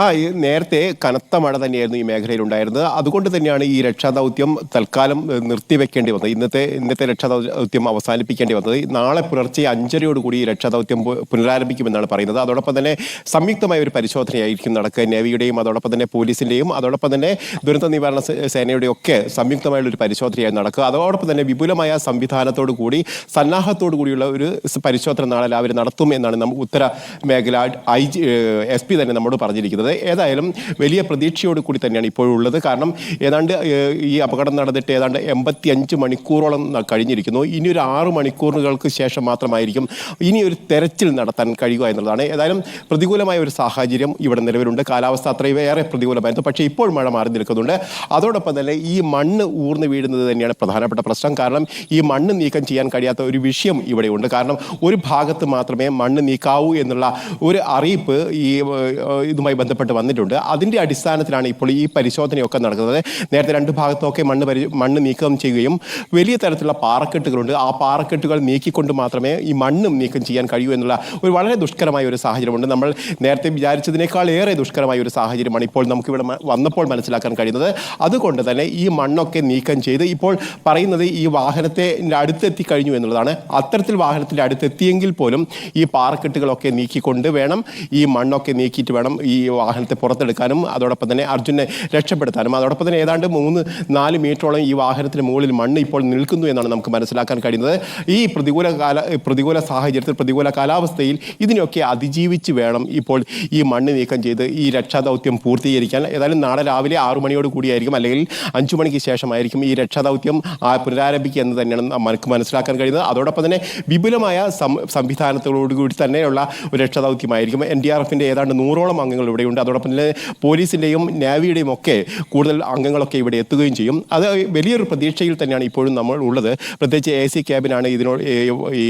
ആ നേരത്തെ കനത്ത മഴ തന്നെയായിരുന്നു ഈ മേഖലയിൽ ഉണ്ടായിരുന്നത് അതുകൊണ്ട് തന്നെയാണ് ഈ രക്ഷാദൗത്യം തൽക്കാലം നിർത്തിവെക്കേണ്ടി വന്നത്. ഇന്നത്തെ ഇന്നത്തെ രക്ഷാദൗത്യം അവസാനിപ്പിക്കേണ്ടി വന്നത്. നാളെ പുലർച്ചെ അഞ്ചരയോടുകൂടി ഈ രക്ഷാദൗത്യം പുനരാരംഭിക്കുമെന്നാണ് പറയുന്നത്. അതോടൊപ്പം തന്നെ സംയുക്തമായ ഒരു പരിശോധനയായിരിക്കും നടക്കുക. നേവിയുടെയും അതോടൊപ്പം തന്നെ പോലീസിന്റെയും അതോടൊപ്പം തന്നെ ദുരന്ത നിവാരണ സേനയുടെയും ഒക്കെ സംയുക്തമായുള്ള ഒരു പരിശോധനയായി നടക്കുക. അതോടൊപ്പം തന്നെ വിപുലമായ സംവിധാനത്തോടു കൂടി സന്നാഹത്തോടു കൂടിയുള്ള ഒരു പരിശോധന നാളെ രാവിലെ നടത്തും എന്നാണ് ഉത്തര മേഖല ഐ എസ് പി തന്നെ നമ്മോട് പറഞ്ഞിരിക്കുന്നത്. ഏതായാലും വലിയ പ്രതീക്ഷയോട് കൂടി തന്നെയാണ് ഇപ്പോഴുള്ളത്. കാരണം ഏതാണ്ട് ഈ അപകടം നടന്നിട്ട് ഏതാണ്ട് എൺപത്തി അഞ്ച് മണിക്കൂറോളം കഴിഞ്ഞിരിക്കുന്നു. ഇനി ഒരു ആറ് മണിക്കൂറുകൾക്ക് ശേഷം മാത്രമായിരിക്കും ഇനി ഒരു തെരച്ചിൽ നടത്താൻ കഴിയുക എന്നുള്ളതാണ്. ഏതായാലും പ്രതികൂലമായ ഒരു സാഹചര്യം ഇവിടെ നിലവിലുണ്ട്. കാലാവസ്ഥ അത്രയും ഏറെ പ്രതികൂലമായിരുന്നു. പക്ഷേ ഇപ്പോൾ മഴ മാറി നിൽക്കുന്നുണ്ട്. അതോടൊപ്പം തന്നെ ഈ മണ്ണ് ഊർന്നു വീഴുന്നത് തന്നെയാണ് പ്രധാനപ്പെട്ട പ്രശ്നം. കാരണം ഈ മണ്ണ് നീക്കം ചെയ്യാൻ കഴിയാത്ത ഒരു വിഷയം ഇവിടെയുണ്ട്. കാരണം ഒരു ഭാഗത്ത് മാത്രമേ മണ്ണ് നീക്കാവൂ എന്നുള്ള ഒരു അറിയിപ്പ് ഈ ഇതുമായി ബന്ധപ്പെട്ട് വന്നിട്ടുണ്ട്. അതിന്റെ അടിസ്ഥാനത്തിലാണ് ഇപ്പോൾ ഈ പരിശോധനയൊക്കെ നടക്കുന്നത്. നേരത്തെ രണ്ട് ഭാഗത്തൊക്കെ മണ്ണ് പരി മണ്ണ് നീക്കം ചെയ്യുകയും വലിയ തരത്തിലുള്ള പാറക്കെട്ടുകളുണ്ട്. ആ പാറക്കെട്ടുകൾ നീക്കിക്കൊണ്ട് മാത്രമേ ഈ മണ്ണും നീക്കം ചെയ്യാൻ കഴിയൂ എന്നുള്ള ഒരു വളരെ ദുഷ്കരമായ ഒരു സാഹചര്യമുണ്ട്. നമ്മൾ നേരത്തെ വിചാരിച്ചതിനേക്കാൾ ഏറെ ദുഷ്കരമായ ഒരു സാഹചര്യമാണ് ഇപ്പോൾ നമുക്കിവിടെ വന്നപ്പോൾ മനസ്സിലാക്കാൻ കഴിയുന്നത്. അതുകൊണ്ട് തന്നെ ഈ മണ്ണൊക്കെ നീക്കം ചെയ്ത് ഇപ്പോൾ പറയുന്നത് ഈ വാഹനത്തെ അടുത്തെത്തി കഴിഞ്ഞു എന്നുള്ളതാണ്. അത്തരത്തിൽ വാഹനത്തിന്റെ അടുത്തെത്തിയെങ്കിൽ പോലും ഈ പാറക്കെട്ടുകളൊക്കെ നീക്കിക്കൊണ്ട് വേണം ഈ മണ്ണൊക്കെ നീക്കിയിട്ട് വേണം ഈ വാഹനത്തെ പുറത്തെടുക്കാനും അതോടൊപ്പം തന്നെ അർജുനെ രക്ഷപ്പെടുത്താനും അതോടൊപ്പം തന്നെ ഏതാണ്ട് മൂന്ന് നാല് മീറ്ററോളം ഈ വാഹനത്തിന് മുകളിൽ മണ്ണ് ഇപ്പോൾ നിൽക്കുന്നു എന്നാണ് നമുക്ക് മനസ്സിലാക്കാൻ കഴിയുന്നത്. ഈ പ്രതികൂല കാല പ്രതികൂല സാഹചര്യത്തിൽ പ്രതികൂല കാലാവസ്ഥയിൽ ഇതിനെയൊക്കെ അതിജീവിച്ച് വേണം ഇപ്പോൾ ഈ മണ്ണ് നീക്കം ചെയ്ത് ഈ രക്ഷാദൗത്യം പൂർത്തീകരിക്കാൻ. ഏതായാലും നാളെ രാവിലെ ആറു മണിയോട് കൂടിയായിരിക്കും അല്ലെങ്കിൽ അഞ്ചു മണിക്ക് ശേഷമായിരിക്കും ഈ രക്ഷാദൗത്യം പുനരാരംഭിക്കുക എന്ന് തന്നെയാണ് നമുക്ക് മനസ്സിലാക്കാൻ കഴിയുന്നത്. അതോടൊപ്പം തന്നെ വിപുലമായ സംവിധാനത്തോടുകൂടി തന്നെയുള്ള ഒരു രക്ഷാദൗത്യമായിരിക്കും. എൻ ഡി ആർ എഫിന്റെ ഏതാണ്ട് നൂറോളം അംഗങ്ങൾ ഇവിടെയുണ്ട് അതോടൊപ്പം തന്നെ പോലീസിന്റെയും നാവിയുടെയും ഒക്കെ കൂടുതൽ അംഗങ്ങളൊക്കെ ഇവിടെ എത്തുകയും ചെയ്യും. അത് വലിയൊരു പ്രതീക്ഷയിൽ തന്നെയാണ് ഇപ്പോഴും നമ്മൾ ഉള്ളത്. പ്രത്യേകിച്ച് എ സി ക്യാബിനാണ് ഇതിനോട് ഈ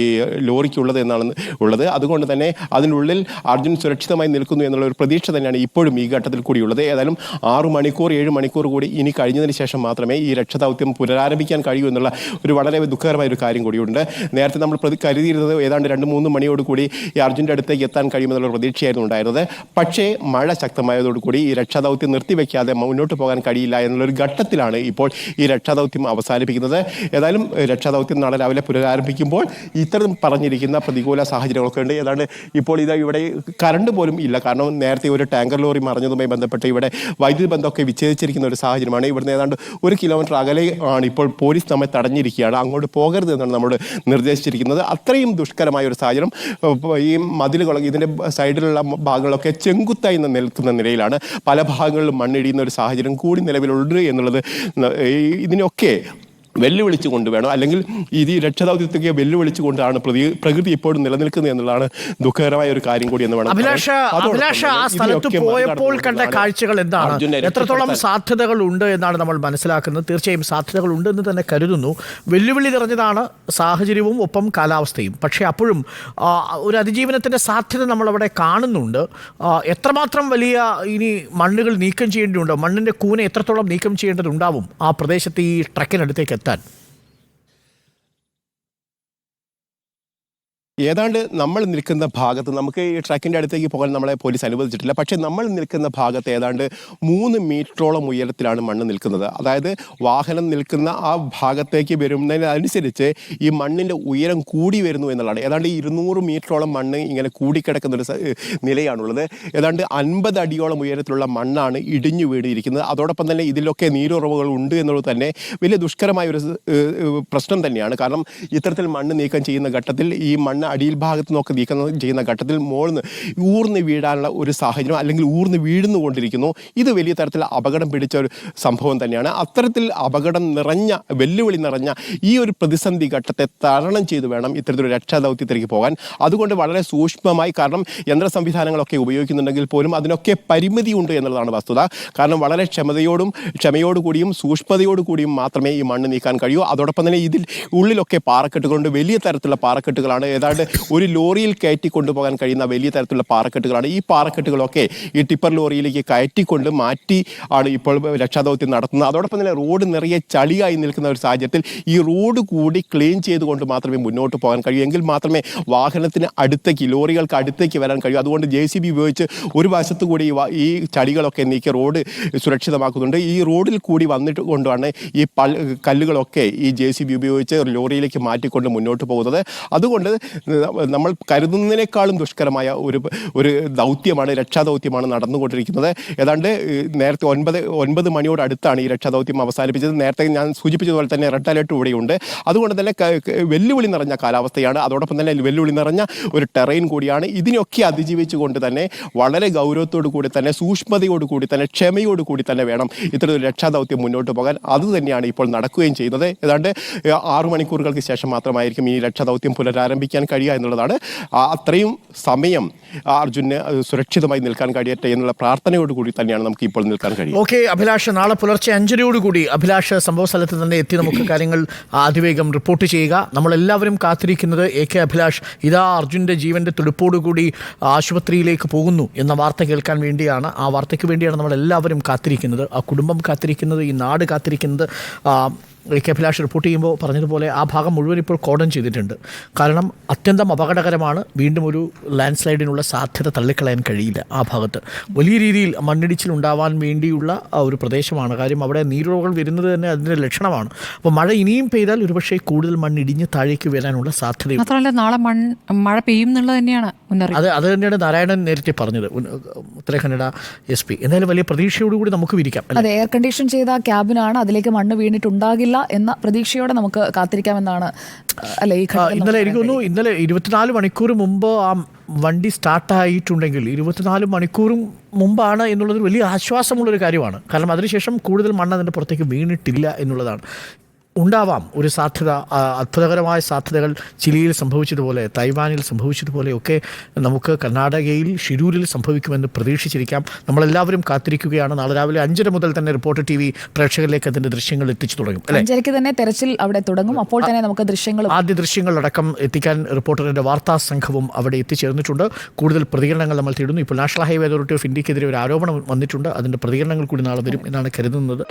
ലോറിക്കുള്ളത് എന്നാണ് ഉള്ളത്. അതുകൊണ്ട് തന്നെ അതിനുള്ളിൽ അർജുൻ സുരക്ഷിതമായി നിൽക്കുന്നു എന്നുള്ള ഒരു പ്രതീക്ഷ തന്നെയാണ് ഇപ്പോഴും ഈ ഘട്ടത്തിൽ കൂടി ഉള്ളത്. ഏതായാലും ആറ് മണിക്കൂർ ഏഴ് മണിക്കൂർ കൂടി ഇനി കഴിഞ്ഞതിന് ശേഷം മാത്രമേ ഈ രക്ഷാദൗത്യം പുനരാരംഭിക്കാൻ കഴിയൂ എന്നുള്ള ഒരു വളരെ ദുഃഖകരമായ ഒരു കാര്യം കൂടിയുണ്ട്. നേരത്തെ നമ്മൾ പ്രതി കരുതിയിരുന്നത് ഏതാണ്ട് രണ്ട് മൂന്ന് മണിയോട് കൂടി ഈ അർജുന്റെ അടുത്തേക്ക് എത്താൻ കഴിയുമെന്നുള്ള പ്രതീക്ഷയായിരുന്നു ഉണ്ടായിരുന്നത്. പക്ഷേ മഴ ശക്തമായതോടുകൂടി ഈ രക്ഷാദൗത്യം നിർത്തിവെക്കാതെ മുന്നോട്ട് പോകാൻ കഴിയില്ല എന്നുള്ളൊരു ഘട്ടത്തിലാണ് ഇപ്പോൾ ഈ രക്ഷാദൗത്യം അവസാനിപ്പിക്കുന്നത്. ഏതായാലും രക്ഷാദൗത്യം നാളെ രാവിലെ പുനരാരംഭിക്കുമ്പോൾ ഇത്തരം പറഞ്ഞിരിക്കുന്ന പ്രതികൂല സാഹചര്യങ്ങളൊക്കെ ഉണ്ട്. ഏതാണ്ട് ഇപ്പോൾ ഇത് ഇവിടെ കറണ്ട് പോലും ഇല്ല. കാരണം നേരത്തെ ഒരു ടാങ്കർ ലോറി മറിഞ്ഞതുമായി ബന്ധപ്പെട്ട് ഇവിടെ വൈദ്യുതി ബന്ധമൊക്കെ വിച്ഛേദിച്ചിരിക്കുന്ന ഒരു സാഹചര്യമാണ്. ഇവിടുന്ന് ഏതാണ്ട് ഒരു കിലോമീറ്റർ അകലെ ആണ് ഇപ്പോൾ പോലീസ് നമ്മെ തടഞ്ഞിരിക്കുകയാണ്. അങ്ങോട്ട് പോകരുത് എന്നാണ് നമ്മൾ നിർദ്ദേശിച്ചിരിക്കുന്നത്. അത്രയും ദുഷ്കരമായ ഒരു സാഹചര്യം. ഈ മതിലുകളൊക്കെ ഇതിന്റെ സൈഡിലുള്ള ഭാഗങ്ങളൊക്കെ ചെങ്കുത്തായി നി- നിൽക്കുന്ന നിലയിലാണ്. പല ഭാഗങ്ങളിലും മണ്ണിടിയുന്ന ഒരു സാഹചര്യം കൂടി നിലവിലുണ്ട് എന്നുള്ളത് ഇതിനൊക്കെ വെല്ലുവിളിച്ചു കൊണ്ട് വേണം. അല്ലെങ്കിൽ ഇത് ഈ രക്ഷാദൗത്യത്തൊക്കെ വെല്ലുവിളിച്ചു കൊണ്ടാണ് പ്രതി പ്രകൃതി ഇപ്പോഴും നിലനിൽക്കുന്നത് എന്നുള്ളതാണ് ദുഃഖകരമായ ഒരു കാര്യം കൂടി എന്ന് വേണം അഭിലാഷ. അഭിലാഷ ആ സ്ഥലത്ത് പോയപ്പോൾ കണ്ട കാഴ്ചകൾ എന്താണ്? എത്രത്തോളം സാധ്യതകൾ ഉണ്ട് എന്നാണ് നമ്മൾ മനസ്സിലാക്കുന്നത്. തീർച്ചയായും സാധ്യതകൾ ഉണ്ടെന്ന് തന്നെ കരുതുന്നു. വെല്ലുവിളി നിറഞ്ഞതാണ് സാഹചര്യവും ഒപ്പം കാലാവസ്ഥയും. പക്ഷേ അപ്പോഴും ഒരു അതിജീവനത്തിന്റെ സാധ്യത നമ്മളവിടെ കാണുന്നുണ്ട്. എത്രമാത്രം വലിയ ഇനി മണ്ണുകൾ നീക്കം ചെയ്യേണ്ടതുണ്ടോ? മണ്ണിന്റെ കൂന എത്രത്തോളം നീക്കം ചെയ്യേണ്ടതുണ്ടാവും? ആ പ്രദേശത്ത് ഈ ട്രക്കിനടുത്തേക്ക് എത്താൻ Done ഏതാണ്ട് നമ്മൾ നിൽക്കുന്ന ഭാഗത്ത് നമുക്ക് ഈ ട്രക്കിന്റെ അടുത്തേക്ക് പോകാൻ നമ്മളെ പോലീസ് അനുവദിച്ചിട്ടില്ല. പക്ഷേ നമ്മൾ നിൽക്കുന്ന ഭാഗത്ത് ഏതാണ്ട് മൂന്ന് മീറ്ററോളം ഉയരത്തിലാണ് മണ്ണ് നിൽക്കുന്നത്. അതായത് വാഹനം നിൽക്കുന്ന ആ ഭാഗത്തേക്ക് വരുന്നതിനനുസരിച്ച് ഈ മണ്ണിന്റെ ഉയരം കൂടി വരുന്നു എന്നുള്ളതാണ്. ഏതാണ്ട് ഇരുന്നൂറ് മീറ്ററോളം മണ്ണ് ഇങ്ങനെ കൂടിക്കിടക്കുന്ന ഒരു നിലയാണുള്ളത്. ഏതാണ്ട് അൻപത് അടിയോളം ഉയരത്തിലുള്ള മണ്ണാണ് ഇടിഞ്ഞു വീടിയിരിക്കുന്നത് അതോടൊപ്പം തന്നെ ഇതിലൊക്കെ നീരുറവുകൾ ഉണ്ട് എന്നുള്ളത് തന്നെ വലിയ ദുഷ്കരമായ ഒരു പ്രശ്നം തന്നെയാണ്. കാരണം ഇത്തരത്തിൽ മണ്ണ് നീക്കം ചെയ്യുന്ന ഘട്ടത്തിൽ ഈ മണ്ണ് അടിയിൽ ഭാഗത്ത് നിന്നൊക്കെ നീക്കം ചെയ്യുന്ന ഘട്ടത്തിൽ മോൾന്ന് ഊർന്ന് വീഴാനുള്ള ഒരു സാഹചര്യം അല്ലെങ്കിൽ ഊർന്ന് വീഴുന്നു കൊണ്ടിരിക്കുന്നു ഇത് വലിയ തരത്തിൽ അപകടം പിടിച്ച ഒരു സംഭവം തന്നെയാണ്. അത്തരത്തിൽ അപകടം നിറഞ്ഞ വെല്ലുവിളി നിറഞ്ഞ ഈ ഒരു പ്രതിസന്ധി ഘട്ടത്തെ തരണം ചെയ്ത് വേണം ഇത്തരത്തിലൊരു രക്ഷാദൗത്യത്തിലേക്ക് പോകാൻ. അതുകൊണ്ട് വളരെ സൂക്ഷ്മമായി കാരണം യന്ത്ര സംവിധാനങ്ങളൊക്കെ ഉപയോഗിക്കുന്നുണ്ടെങ്കിൽ പോലും അതിനൊക്കെ പരിമിതിയുണ്ട് എന്നുള്ളതാണ് വസ്തുത. കാരണം വളരെ ക്ഷമതയോടും ക്ഷമയോടുകൂടിയും സൂക്ഷ്മതയോടുകൂടിയും മാത്രമേ ഈ മണ്ണ് നീക്കാൻ കഴിയൂ. അതോടൊപ്പം തന്നെ ഇതിൽ ഉള്ളിലൊക്കെ പാറക്കെട്ടുകളുണ്ട്. വലിയ തരത്തിലുള്ള പാറക്കെട്ടുകളാണ്. ഏതാണ്ട് ഏതാണ്ട് ഒരു ലോറിയിൽ കയറ്റി കൊണ്ടുപോകാൻ കഴിയുന്ന വലിയ തരത്തിലുള്ള പാറക്കെട്ടുകളാണ്. ഈ പാറക്കെട്ടുകളൊക്കെ ഈ ടിപ്പർ ലോറിയിലേക്ക് കയറ്റിക്കൊണ്ട് മാറ്റി ആണ് ഇപ്പോൾ രക്ഷാദൗത്യം നടത്തുന്നത്. അതോടൊപ്പം തന്നെ റോഡ് നിറയെ ചളിയായി നിൽക്കുന്ന ഒരു സാഹചര്യത്തിൽ ഈ റോഡ് കൂടി ക്ലീൻ ചെയ്തുകൊണ്ട് മാത്രമേ മുന്നോട്ട് പോകാൻ കഴിയൂ. എങ്കിൽ മാത്രമേ വാഹനത്തിന് അടുത്തേക്ക് ലോറികൾക്ക് അടുത്തേക്ക് വരാൻ കഴിയൂ. അതുകൊണ്ട് ജെ സി ബി ഉപയോഗിച്ച് ഒരു വശത്തു കൂടി ഈ ചളികളൊക്കെ നീക്കി റോഡ് സുരക്ഷിതമാക്കുന്നുണ്ട്. ഈ റോഡിൽ കൂടി വന്നിട്ട് കൊണ്ടാണ് ഈ കല്ലുകളൊക്കെ ഈ ജെ സി ബി ഉപയോഗിച്ച് ലോറിയിലേക്ക് മാറ്റിക്കൊണ്ട് മുന്നോട്ട് പോകുന്നത്. അതുകൊണ്ട് നമ്മൾ കരുതുന്നതിനേക്കാളും ദുഷ്കരമായ ഒരു ഒരു ദൗത്യമാണ് രക്ഷാദൗത്യമാണ് നടന്നുകൊണ്ടിരിക്കുന്നത്. ഏതാണ്ട് നേരത്തെ ഒൻപത് ഒൻപത് മണിയോട് അടുത്താണ് ഈ രക്ഷാദൗത്യം അവസാനിപ്പിച്ചത്. നേരത്തെ ഞാൻ സൂചിപ്പിച്ചതുപോലെ തന്നെ റെഡ് അലേർട്ട് ഇവിടെയുണ്ട്. അതുകൊണ്ട് തന്നെ വെല്ലുവിളി നിറഞ്ഞ കാലാവസ്ഥയാണ്. അതോടൊപ്പം തന്നെ വെല്ലുവിളി നിറഞ്ഞ ഒരു ടെറൈൻ കൂടിയാണ്. ഇതിനൊക്കെ അതിജീവിച്ചുകൊണ്ട് തന്നെ വളരെ ഗൗരവത്തോടു കൂടി തന്നെ സൂക്ഷ്മതയോടു കൂടി തന്നെ ക്ഷമയോടു കൂടി തന്നെ വേണം ഇത്തരത്തിൽ രക്ഷാദൗത്യം മുന്നോട്ട് പോകാൻ. അത് തന്നെയാണ് ഇപ്പോൾ നടക്കുകയും ചെയ്യുന്നത്. ഏതാണ്ട് ആറു മണിക്കൂറുകൾക്ക് ശേഷം മാത്രമായിരിക്കും ഈ രക്ഷാദൗത്യം പുനരാരംഭിക്കാൻ കഴിയുക എന്നുള്ളതാണ്. അത്രയും സമയം അർജുന് സുരക്ഷിതമായി നിൽക്കാൻ കഴിയട്ടെ എന്നുള്ള പ്രാർത്ഥനയോട് കൂടി തന്നെയാണ് നമുക്ക് ഇപ്പോൾ നിൽക്കാൻ കഴിയും ഓക്കെ അഭിലാഷ് നാളെ പുലർച്ചെ അഞ്ചരയോടുകൂടി അഭിലാഷ് സംഭവ സ്ഥലത്ത് തന്നെ എത്തി നമുക്ക് കാര്യങ്ങൾ അതിവേഗം റിപ്പോർട്ട് ചെയ്യുക. നമ്മളെല്ലാവരും കാത്തിരിക്കുന്നത് എ കെ അഭിലാഷ് ഇതാ അർജുന്റെ ജീവന്റെ തുടുപ്പോടുകൂടി ആശുപത്രിയിലേക്ക് പോകുന്നു എന്ന വാർത്ത കേൾക്കാൻ വേണ്ടിയാണ്. ആ വാർത്തയ്ക്ക് വേണ്ടിയാണ് നമ്മളെല്ലാവരും കാത്തിരിക്കുന്നത്. ആ കുടുംബം കാത്തിരിക്കുന്നത് ഈ നാട് കാത്തിരിക്കുന്നത് കെ അഭിലാഷ് റിപ്പോർട്ട് ചെയ്യുമ്പോൾ പറഞ്ഞതുപോലെ ആ ഭാഗം മുഴുവൻ ഇപ്പോൾ കോഡൻ ചെയ്തിട്ടുണ്ട്. കാരണം അത്യന്തം അപകടകരമാണ് വീണ്ടും ഒരു ലാൻഡ് സ്ലൈഡിനുള്ള സാധ്യത തള്ളിക്കളയാൻ കഴിയില്ല ആ ഭാഗത്ത്. വലിയ രീതിയിൽ മണ്ണിടിച്ചിൽ ഉണ്ടാവാൻ വേണ്ടിയുള്ള ആ ഒരു പ്രദേശമാണ്. കാര്യം അവിടെ നീരുറവുകൾ വരുന്നത് തന്നെ അതിന്റെ ലക്ഷണമാണ്. അപ്പോൾ മഴ ഇനിയും പെയ്താൽ ഒരുപക്ഷെ കൂടുതൽ മണ്ണിടിഞ്ഞ് താഴേക്ക് വരാനുള്ള സാധ്യതയുണ്ട്. മാത്രമല്ല നാളെ മഴ പെയ്യും എന്നുള്ളത് തന്നെയാണ് അത് അത് തന്നെയാണ് നാരായണൻ നേരത്തെ പറഞ്ഞത്. Uttara Kannada S P. എന്തായാലും വലിയ പ്രതീക്ഷയോടുകൂടി നമുക്ക് വിരിക്കാം അല്ലേ? അതെ എയർ കണ്ടീഷൻ ചെയ്ത ക്യാബിനാണ് അതിലേക്ക് മണ്ണ് വീണിട്ടുണ്ടാകില്ല. എന്ന പ്രതീക്ഷയോടെ നമുക്ക് കാത്തിരിക്കാമെന്നാണ് അല്ലെ ഈ ഇന്നലെ എനിക്ക് തോന്നുന്നു ഇന്നലെ ഇരുപത്തിനാല് മണിക്കൂർ മുമ്പ് ആ വണ്ടി സ്റ്റാർട്ടായിട്ടുണ്ടെങ്കിൽ ഇരുപത്തിനാല് മണിക്കൂറും മുമ്പാണ് എന്നുള്ളത് വലിയ ആശ്വാസമുള്ളൊരു കാര്യമാണ്. കാരണം അതിനുശേഷം കൂടുതൽ മണ്ണ് അതിന്റെ പുറത്തേക്ക് വീണിട്ടില്ല എന്നുള്ളതാണ്. ഉണ്ടാവാം. ഒരു സാധ്യത അത്ഭുതകരമായ സാധ്യതകൾ ചിലിയിൽ സംഭവിച്ചതുപോലെ തൈവാനിൽ സംഭവിച്ചതുപോലെ ഒക്കെ നമുക്ക് കർണാടകയിൽ ഷിരൂരിൽ സംഭവിക്കുമെന്ന് പ്രതീക്ഷിച്ചിരിക്കാം. നമ്മളെല്ലാവരും കാത്തിരിക്കുകയാണ്. നാളെ രാവിലെ അഞ്ചര മുതൽ തന്നെ റിപ്പോർട്ടർ ടി വി പ്രേക്ഷകരിലേക്ക് അതിന്റെ ദൃശ്യങ്ങൾ എത്തിച്ചു തുടങ്ങും അഞ്ചരയ്ക്ക് തന്നെ തെരച്ചിൽ അവിടെ തുടങ്ങും. അപ്പോൾ തന്നെ നമുക്ക് ദൃശ്യങ്ങൾ ആദ്യ ദൃശ്യങ്ങളടക്കം എത്തിക്കാൻ റിപ്പോർട്ടറിന്റെ വാർത്താ സംഘവും അവിടെ എത്തിച്ചേർന്നിട്ടുണ്ട്. കൂടുതൽ പ്രതികരണങ്ങൾ നമ്മൾ തേടുന്നു. ഇപ്പോൾ നാഷണൽ ഹൈവേ അതോറിറ്റി ഓഫ് ഇന്ത്യക്കെതിരെ ഒരു ആരോപണം വന്നിട്ടുണ്ട്. അതിന്റെ പ്രതികരണങ്ങൾ കൂടി നാളെ വരും എന്നാണ് കരുതുന്നത്.